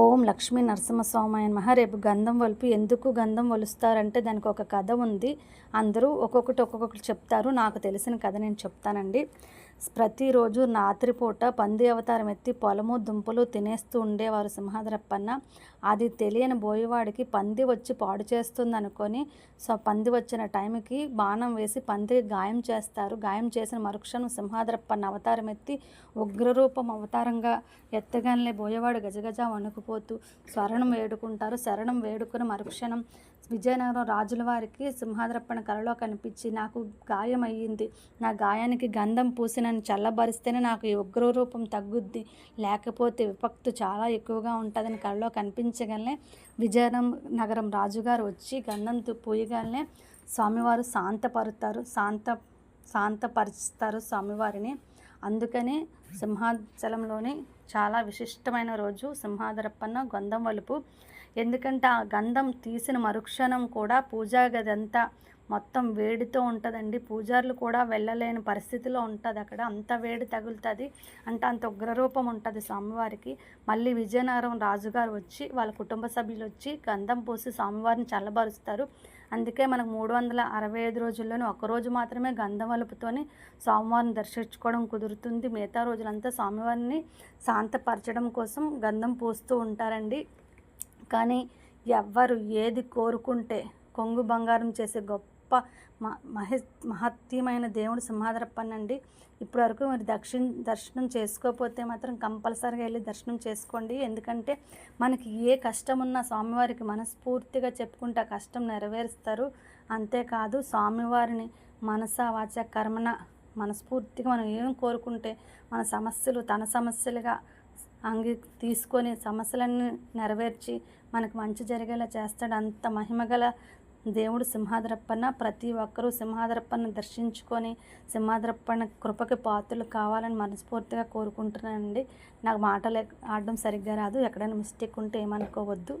ఓం లక్ష్మీ నరసింహస్వామి నమ. రేపు గంధం వలుపు ఎందుకు గంధం వలుస్తారంటే దానికి ఒక కథ ఉంది. అందరూ ఒక్కొక్కటి ఒక్కొక్కటి చెప్తారు. నాకు తెలిసిన కథ నేను చెప్తానండి. ప్రతిరోజు రాత్రిపూట పంది అవతారం ఎత్తి పొలము దుంపలు తినేస్తూ ఉండేవారు సింహాద్రప్పన్న. అది తెలియని బోయవాడికి పంది వచ్చి పాడు చేస్తుంది అనుకొని సో పంది వచ్చిన టైంకి బాణం వేసి పందికి గాయం చేస్తారు. గాయం చేసిన మరుక్షణం సింహాద్రప్పన్న అవతారం ఎత్తి ఉగ్రరూపం అవతారంగా ఎత్తగానే బోయవాడు గజగజ వణుకుపోతూ స్వరణం వేడుకుంటారు. శరణం వేడుకుని మరుక్షణం విజయనగరం రాజుల వారికి సింహాద్రప్పణ కలలో కనిపించి నాకు గాయం అయ్యింది నా గాయానికి గంధం పూసి నన్ను చల్లబరిస్తేనే నాకు ఈ ఉగ్ర రూపం తగ్గుద్ది. లేకపోతే విపక్తు చాలా ఎక్కువగా ఉంటుందని కలలో కనిపించగలనే విజయనగరం నగరం రాజుగారు వచ్చి గంధం పూయగలనే స్వామివారు శాంతపరుతారు. శాంత శాంతపరుస్తారు స్వామివారిని. అందుకని సింహాచలంలోని చాలా విశిష్టమైన రోజు సింహాదరప్పన్న గంధం వలుపు ఎందుకంటే ఆ గంధం తీసిన మరుక్షణం కూడా పూజా గది అంతా మొత్తం వేడితో ఉంటుందండి. పూజారులు కూడా వెళ్ళలేని పరిస్థితిలో ఉంటుంది అక్కడ. అంత వేడి తగులుతుంది. అంటే అంత ఉగ్రరూపం ఉంటుంది స్వామివారికి. మళ్ళీ విజయనగరం రాజుగారు వచ్చి వాళ్ళ కుటుంబ సభ్యులు వచ్చి గంధం పూసి స్వామివారిని చల్లబరుస్తారు. అందుకే మనకు మూడు వందల అరవై ఐదు రోజుల్లోనే ఒక రోజు మాత్రమే గంధం వలుపుతోని స్వామివారిని దర్శించుకోవడం కుదురుతుంది. మిగతా రోజులంతా స్వామివారిని శాంతపరచడం కోసం గంధం పూస్తూ ఉంటారండి. కానీ ఎవ్వరు ఏది కోరుకుంటే కొంగు బంగారం చేసే గొప్ప మ- మహత్యమైన దేవుడు సింహాద్రప్పనండి ఇప్పటివరకు మీరు దక్షిణ దర్శనం చేసుకోకపోతే మాత్రం కంపల్సరీగా వెళ్ళి దర్శనం చేసుకోండి. ఎందుకంటే మనకి ఏ కష్టం ఉన్నా స్వామివారికి మనస్ఫూర్తిగా చెప్పుకుంటే ఆ కష్టం నెరవేరుస్తారు. అంతేకాదు స్వామివారిని మనస వాచ కర్మన మనస్ఫూర్తిగా మనం ఏం కోరుకుంటే మన సమస్యలు తన సమస్యలుగా అంగి తీసుకొని సమస్యలన్నీ నెరవేర్చి మనకు మంచి జరిగేలా చేస్తాడు. అంత మహిమగల దేవుడు సింహాద్రప్పన్న. ప్రతి ఒక్కరూ సింహాద్రప్పన్న దర్శించుకొని సింహాద్రప్పన్న కృపకి పాత్రలు కావాలని మనస్ఫూర్తిగా కోరుకుంటున్నానండి. నాకు మాటలు ఆడడం సరిగ్గా రాదు. ఎక్కడైనా మిస్టేక్ ఉంటే ఏమనుకోవద్దు.